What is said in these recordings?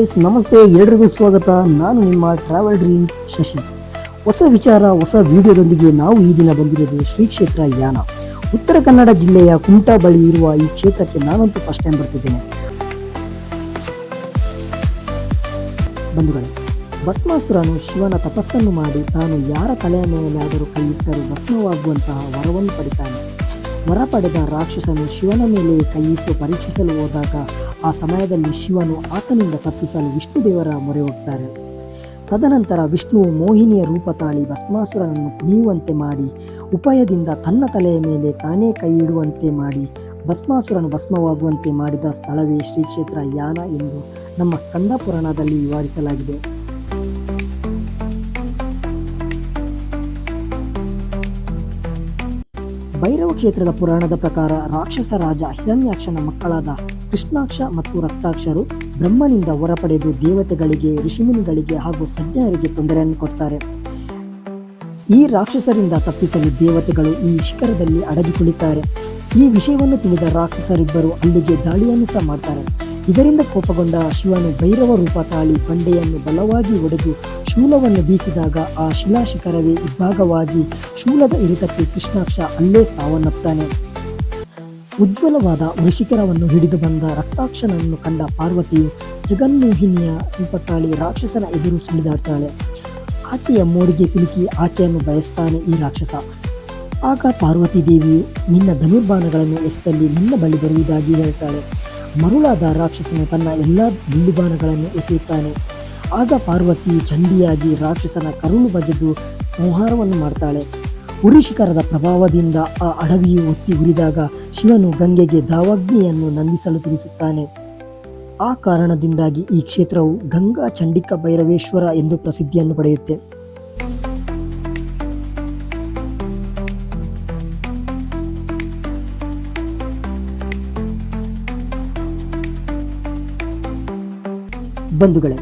Friends ನಮಸ್ತೆ, ಎಲ್ರಿಗೂ ಸ್ವಾಗತ. ನಾನು ನಿಮ್ಮ ಟ್ರಾವೆಲ್ ಡ್ರೀಮ್ ಶಶಿ. ಹೊಸ ವಿಚಾರ, ಹೊಸ ವಿಡಿಯೋದೊಂದಿಗೆ ನಾವು ಈ ದಿನ ಬಂದಿರೋದು ಶ್ರೀ ಕ್ಷೇತ್ರ ಯಾನ. ಉತ್ತರ ಕನ್ನಡ ಜಿಲ್ಲೆಯ ಕುಮಟಾ ಬಳಿ ಇರುವ ಈ ಕ್ಷೇತ್ರಕ್ಕೆ ನಾನಂತೂ ಫಸ್ಟ್ ಟೈಮ್ ಬರ್ತಿದ್ದೇನೆ. ಬಂಧುಗಳೇ, ಭಸ್ಮಾಸುರನು ಶಿವನ ತಪಸ್ಸನ್ನು ಮಾಡಿ ತಾನು ಯಾರ ತಲೆಯ ಮೇಲಾದರೂ ಕೈ ಇಟ್ಟರೂ ಭಸ್ಮವಾಗುವಂತಹ ವರವನ್ನು ಪಡಿತಾನೆ. ವರ ಪಡೆದ ರಾಕ್ಷಸನು ಶಿವನ ಮೇಲೆ ಕೈಯಿಟ್ಟು ಪರೀಕ್ಷಿಸಲು ಹೋದಾಗ ಆ ಸಮಯದಲ್ಲಿ ಶಿವನು ಆತನಿಂದ ತಪ್ಪಿಸಲು ವಿಷ್ಣುದೇವರ ಮೊರೆ ಹೋಗ್ತಾರೆ. ತದನಂತರ ವಿಷ್ಣು ಮೋಹಿನಿಯ ರೂಪ ತಾಳಿ ಭಸ್ಮಾಸುರನನ್ನು ಕುಣಿಯುವಂತೆ ಮಾಡಿ, ಉಪಾಯದಿಂದ ತನ್ನ ತಲೆಯ ಮೇಲೆ ತಾನೇ ಕೈಯಿಡುವಂತೆ ಮಾಡಿ, ಭಸ್ಮಾಸುರನು ಭಸ್ಮವಾಗುವಂತೆ ಮಾಡಿದ ಸ್ಥಳವೇ ಶ್ರೀ ಕ್ಷೇತ್ರ ಯಾನ ಎಂದು ನಮ್ಮ ಸ್ಕಂದ ಪುರಾಣದಲ್ಲಿ ವಿವರಿಸಲಾಗಿದೆ. ಭೈರವ ಕ್ಷೇತ್ರದ ಪುರಾಣದ ಪ್ರಕಾರ ರಾಕ್ಷಸ ರಾಜ ಹಿರಣ್ಯಾಕ್ಷನ ಮಕ್ಕಳಾದ ಕೃಷ್ಣಾಕ್ಷ ಮತ್ತು ರಕ್ತಾಕ್ಷರು ಬ್ರಹ್ಮನಿಂದ ಹೊರ ಪಡೆದು ದೇವತೆಗಳಿಗೆ, ಋಷಿಮುನಿಗಳಿಗೆ ಹಾಗೂ ಸಜ್ಜನರಿಗೆ ತೊಂದರೆಯನ್ನು ಕೊಡ್ತಾರೆ. ಈ ರಾಕ್ಷಸರಿಂದ ತಪ್ಪಿಸಲು ದೇವತೆಗಳು ಈ ಶಿಖರದಲ್ಲಿ ಅಡಗಿ ಕುಳಿತಾರೆ ಈ ವಿಷಯವನ್ನು ತಿಳಿದ ರಾಕ್ಷಸರಿಬ್ಬರು ಅಲ್ಲಿಗೆ ದಾಳಿಯನ್ನು ಸಹ ಮಾಡ್ತಾರೆ. ಇದರಿಂದ ಕೋಪಗೊಂಡ ಶಿವನು ಭೈರವ ರೂಪ ತಾಳಿ ಬಂಡೆಯನ್ನು ಬಲವಾಗಿ ಒಡೆದು ಶೂಲವನ್ನು ಬೀಸಿದಾಗ ಆ ಶಿಲಾ ಶಿಖರವೇ ಇಬ್ಬಾಗವಾಗಿ ಶೂಲದ ಇರಿತಕ್ಕೆ ಕೃಷ್ಣಾಕ್ಷ ಅಲ್ಲೇ ಸಾವನ್ನಪ್ತಾನೆ. ಉಜ್ವಲವಾದ ವೃಷಿಕರವನ್ನು ಹಿಡಿದು ಬಂದ ರಕ್ತಾಕ್ಷನನ್ನು ಕಂಡ ಪಾರ್ವತಿಯು ಜಗನ್ಮೋಹಿನಿಯ ರೂಪ ತಾಳಿ ರಾಕ್ಷಸನ ಎದುರು ಸುಳಿದಾಡ್ತಾಳೆ. ಆಕೆಯ ಮೋಡಿಗೆ ಸಿಲುಕಿ ಆಕೆಯನ್ನು ಬಯಸ್ತಾನೆ ಈ ರಾಕ್ಷಸ. ಆಗ ಪಾರ್ವತಿ ದೇವಿಯು ನಿನ್ನ ಧನುರ್ಬಾಣಗಳನ್ನು ಎಸೆದಲ್ಲಿ ನಿನ್ನ ಬಳಿ ಬರುವುದಾಗಿ ಹೇಳ್ತಾಳೆ. ಮರುಳಾದ ರಾಕ್ಷಸನು ತನ್ನ ಎಲ್ಲ ಬಿಲ್ಲುಬಾಣಗಳನ್ನು ಎಸೆಯುತ್ತಾನೆ. ಆಗ ಪಾರ್ವತಿಯು ಚಂಡಿಯಾಗಿ ರಾಕ್ಷಸನ ಕರುಳು ಬಗೆದು ಸಂಹಾರವನ್ನು ಮಾಡ್ತಾಳೆ. ಉರಿಶಿಖರದ ಪ್ರಭಾವದಿಂದ ಆ ಅಡವಿಯು ಒತ್ತಿ ಉರಿದಾಗ ಶಿವನು ಗಂಗೆಗೆ ದಾವಾಗ್ನಿಯನ್ನು ನಂದಿಸಲು ತಿಳಿಸುತ್ತಾನೆ. ಆ ಕಾರಣದಿಂದಾಗಿ ಈ ಕ್ಷೇತ್ರವು ಗಂಗಾ ಚಂಡಿಕ ಭೈರವೇಶ್ವರ ಎಂದು ಪ್ರಸಿದ್ಧಿಯನ್ನು ಪಡೆಯುತ್ತೆ. ಬಂಧುಗಳೇ,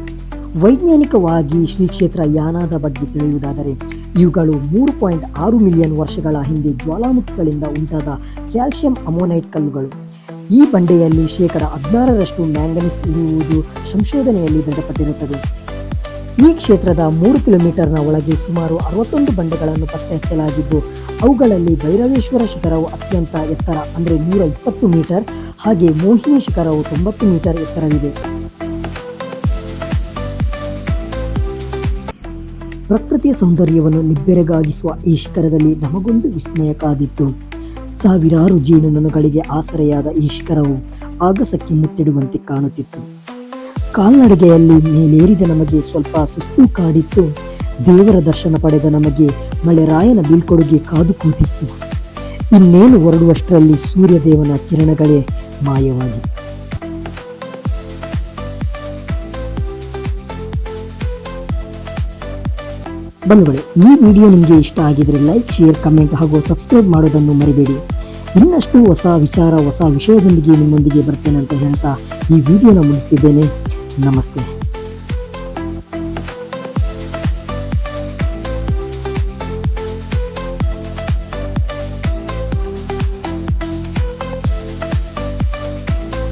ವೈಜ್ಞಾನಿಕವಾಗಿ ಶ್ರೀ ಕ್ಷೇತ್ರ ಯಾನಾದ ಬಗ್ಗೆ ತಿಳಿಯುವುದಾದರೆ, ಇವುಗಳು ಮೂರು ಪಾಯಿಂಟ್ ಆರು ಮಿಲಿಯನ್ ವರ್ಷಗಳ ಹಿಂದೆ ಜ್ವಾಲಾಮುಖಿಗಳಿಂದ ಉಂಟಾದ ಕ್ಯಾಲ್ಸಿಯಂ ಅಮೋನೈಟ್ ಕಲ್ಲುಗಳು. ಈ ಬಂಡೆಯಲ್ಲಿ ಶೇಕಡ ಹದಿನಾರರಷ್ಟು ಮ್ಯಾಂಗನೀಸ್ ಇರುವುದು ಸಂಶೋಧನೆಯಲ್ಲಿ ದೃಢಪಟ್ಟಿರುತ್ತದೆ. ಈ ಕ್ಷೇತ್ರದ ಮೂರು ಕಿಲೋಮೀಟರ್ನ ಒಳಗೆ ಸುಮಾರು ಅರವತ್ತೊಂದು ಬಂಡೆಗಳನ್ನು ಪತ್ತೆ ಹಚ್ಚಲಾಗಿದ್ದು ಅವುಗಳಲ್ಲಿ ಭೈರವೇಶ್ವರ ಶಿಖರವು ಅತ್ಯಂತ ಎತ್ತರ, ಅಂದರೆ ನೂರ ಇಪ್ಪತ್ತು ಮೀಟರ್, ಹಾಗೆ ಮೋಹಿನಿ ಶಿಖರವು ತೊಂಬತ್ತು ಮೀಟರ್ ಎತ್ತರವಿದೆ. ಪ್ರಕೃತಿಯ ಸೌಂದರ್ಯವನ್ನು ನಿಬ್ಬೆರಗಾಗಿಸುವ ಈ ಶಿಖರದಲ್ಲಿ ನಮಗೊಂದು ವಿಸ್ಮಯ ಕಾದಿತ್ತು ಸಾವಿರಾರು ಜೇನುನೊಣಗಳಿಗೆ ಆಸರೆಯಾದ ಈ ಶಿಖರವು ಆಗಸಕ್ಕೆ ಮುತ್ತಿಡುವಂತೆ ಕಾಣುತ್ತಿತ್ತು. ಕಾಲ್ನಡಿಗೆಯಲ್ಲಿ ಮೇಲೇರಿದ ನಮಗೆ ಸ್ವಲ್ಪ ಸುಸ್ತು ಕಾಡಿತ್ತು. ದೇವರ ದರ್ಶನ ಪಡೆದ ನಮಗೆ ಮಳೆರಾಯನ ಬೀಳ್ಕೊಡುಗೆ ಕಾದು ಕೂತಿತ್ತು. ಇನ್ನೇನು ಹೊರಡುವಷ್ಟರಲ್ಲಿ ಸೂರ್ಯದೇವನ ಕಿರಣಗಳೇ ಮಾಯವಾಗಿತ್ತು. ಬಂಧುಗಳೇ, ಈ ವಿಡಿಯೋ ನಿಮಗೆ ಇಷ್ಟ ಆಗಿದ್ರೆ ಲೈಕ್, ಶೇರ್, ಕಮೆಂಟ್ ಹಾಗೂ ಸಬ್ಸ್ಕ್ರೈಬ್ ಮಾಡೋದನ್ನು ಮರಿಬೇಡಿ. ಇನ್ನಷ್ಟು ಹೊಸ ವಿಚಾರ, ಹೊಸ ವಿಷಯದೊಂದಿಗೆ ನಿಮ್ಮೊಂದಿಗೆ ಬರ್ತೇನೆ ಅಂತ ಹೇಳ್ತಾ ಈ ವಿಡಿಯೋನ ಮುಗಿಸ್ತಿದ್ದೇನೆ. ನಮಸ್ತೆ.